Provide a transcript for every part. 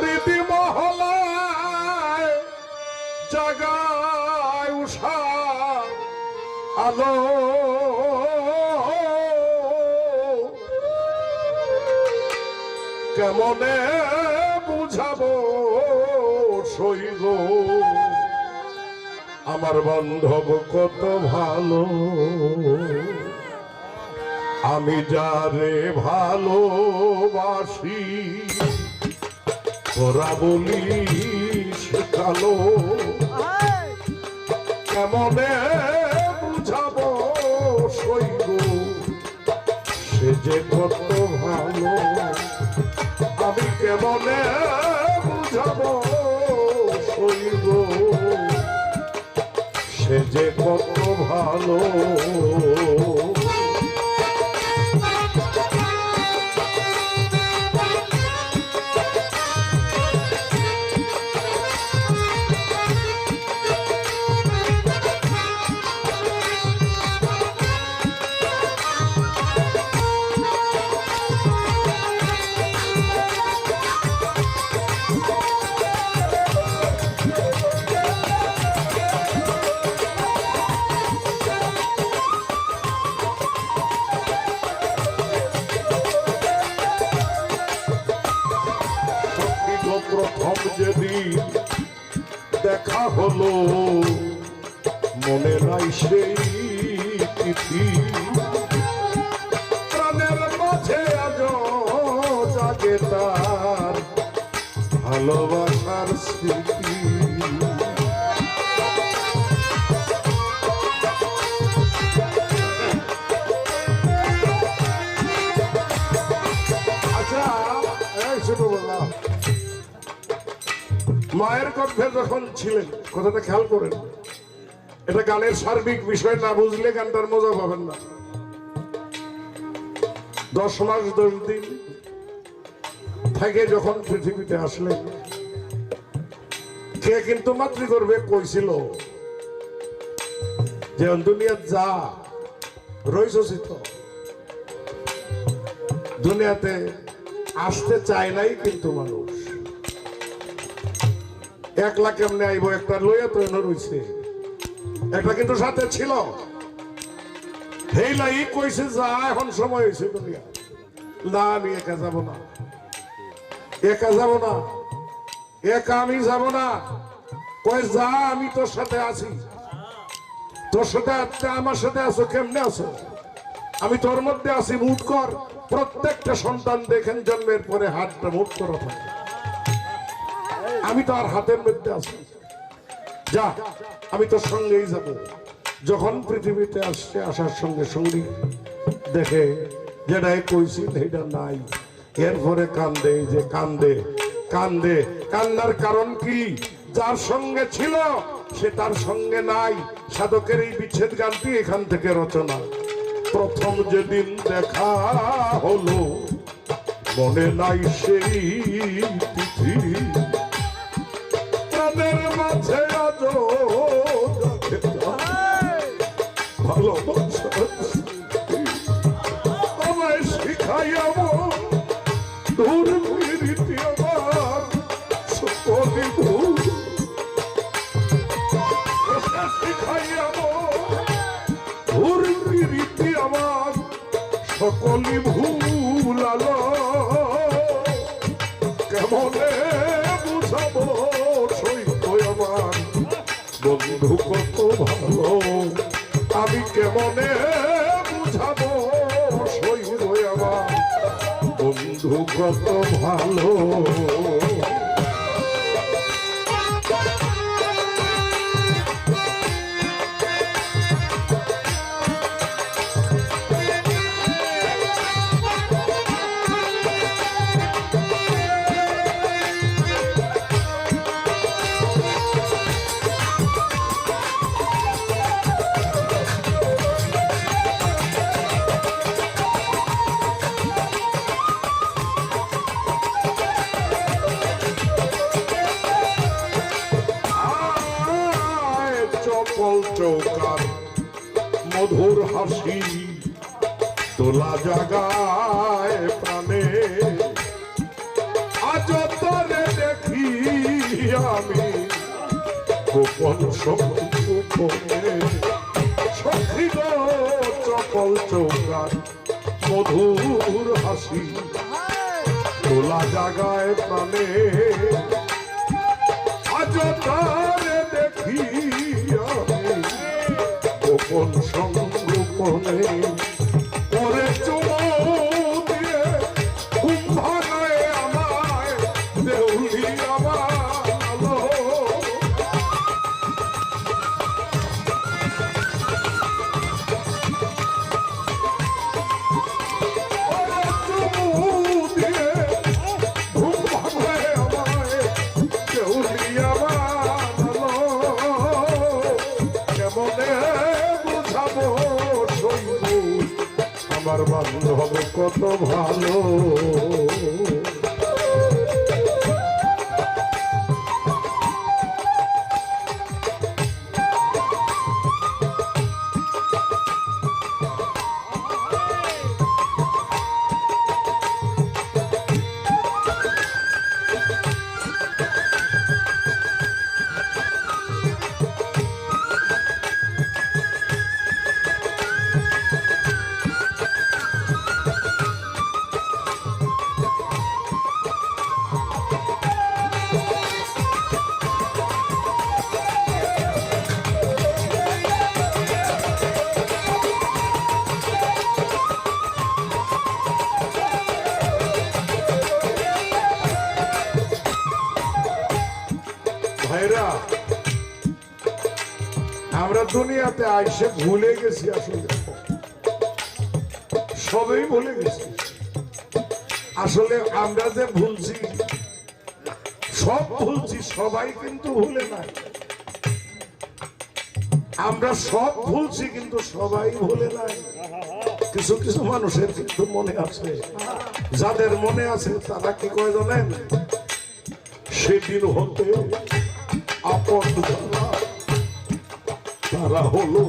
রীতি মহলায় জাগায় উষা আলো। কেমনে বুঝাবো সইব আমার বান্ধব কত ভালো। আমি যারে ভালোবাসি তোরা বলি শেখালো কেমনে বুঝাবো সইব সে যে কত ভালো, আমি কেমনে বুঝাবো সইব সে যে কত ভালো দেখা হলো। মনে নাই সেই তিথি। প্রাণের মাঝে আজ জাগে তার ভালোবাসার মায়ের কণ্ঠে যখন ছিলেন, কথাটা খেয়াল করেন। এটা গানের সার্বিক বিষয় না বুঝলে গানটার মজা পাবেন না। দশ মাস, দশ দিন থেকে যখন পৃথিবীতে আসলেন কে কিন্তু মাতৃ করবে কইছিল যে দুনিয়া যা রইছি তো। দুনিয়াতে আসতে চায় নাই কিন্তু মানুষ। একলা কেমনে আইব একটা লইয়া তো এনে রইছে। একটা কিন্তু সাথে ছিল। কইছে, যা, এখন সময় হয়েছে দুনিয়া। না, আমি একা যাব না। একা যাব না। একা আমি যাব না। কই যা, আমি তোর সাথে আছি। তোর সাথে আমার সাথে আছো, কেমনে আছো? আমি তোর মধ্যে আছি মুট কর। প্রত্যেকটা সন্তান দেখেন, জন্মের পরে হাতটা মুট করা থাকে। আমি তো আর হাতের মধ্যে আছি। যা, আমি তোর সঙ্গেই যাব। যখন পৃথিবীতে আসছে, আসার সঙ্গে সঙ্গে দেখে যেটাই কইছি সেটা নাই। এরপরে কান্দে যে কান্দে কান্দে। কান্নার কারণ কি? যার সঙ্গে ছিল, সে তার সঙ্গে নাই। সাধকের এই বিচ্ছেদ গানটি এখান থেকে রচনা। প্রথম যেদিন দেখা হলো, মনে নাই সেই তিথি। সকলি ভুলাল কেমনে বুঝাব সৈত আমার? বন্ধু, কত ভালো। আমি কেমনে বুঝাব সৈত আমার? বন্ধু, কত ভালো। চপল চৌকার মধুর হাসি তোলা জাগায় প্রাণে। আজ তরে আমি গোপন গোপনে সখী গো চৌকার, মধুর হাসি তোলা জাগায় প্রাণে। আজ তারে দেখি গোপন সংগোপনে আমার বন্ধু হবে কত ভালো। আমরা দুনিয়াতে আইসে ভুলে গেছি আসলে। সবই ভুলে গেছি। আসলে আমরা যে ভুলছি, সব ভুলছি, সবাই কিন্তু ভুলে নাই। আমরা সব ভুলছি, কিন্তু সবাই ভুলে নাই। কিছু কিছু মানুষের কিন্তু মনে আছে। যাদের মনে আছে, তারা কি কয় জানেন? সেদিন হতে আপন তারা হলো।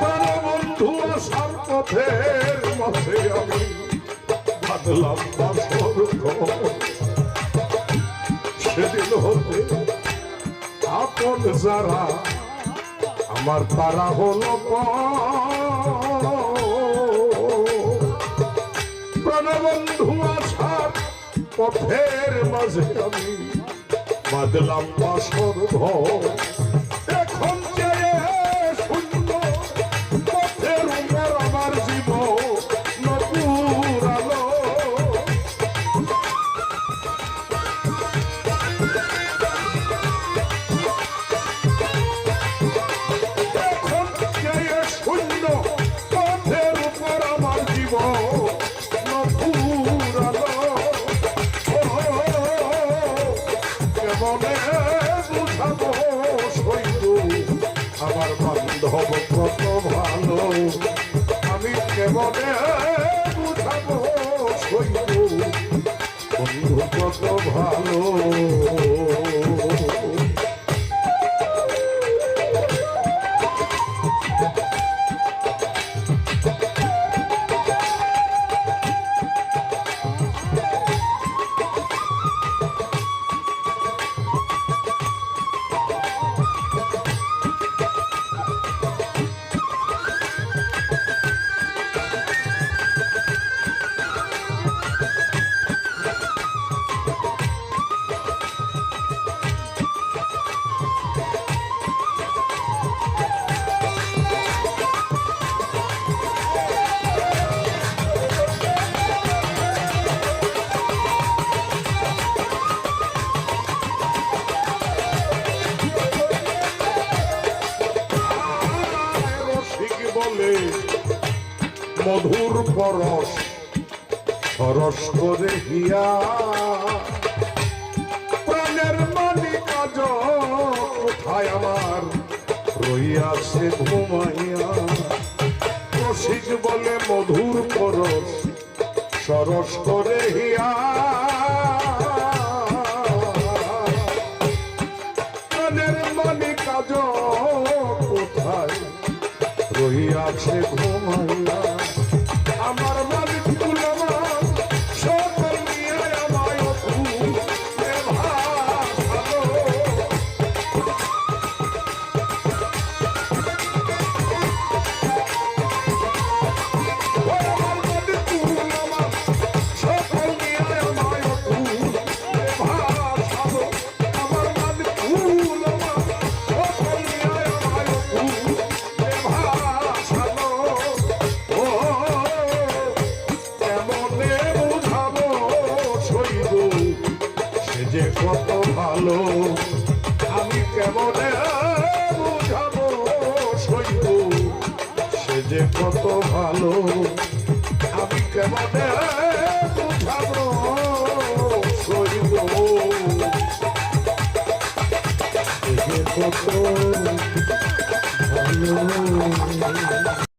তারা বন্ধু আসার পথের মাঝে আমি। বাদলাম বাসর। সেদিন হতে আপন যারা আমার তারা হলো প্রাণবন্ধু আসার পথের মাঝে আমি বাদলাম বাসর ঘর। আমার বান্ধব কত ভালো। আমি কেমনে বুঝাবো বন্ধু কত ভালো। মধুর পরশ সরস করে হিয়া। প্রাণের মালিক আজ কোথায় আমার? রইয়াছে ঘুমাইয়া। রসিক বলে, মধুর পরশ সরস করে হিয়া। প্রাণের মালিক আজ কোথায়? রহিয়াছে ঘুমাইয়া। আমার মালিক যে কত ভালো। আমি কেমনে বুঝাবো সইব যে কত ভালো।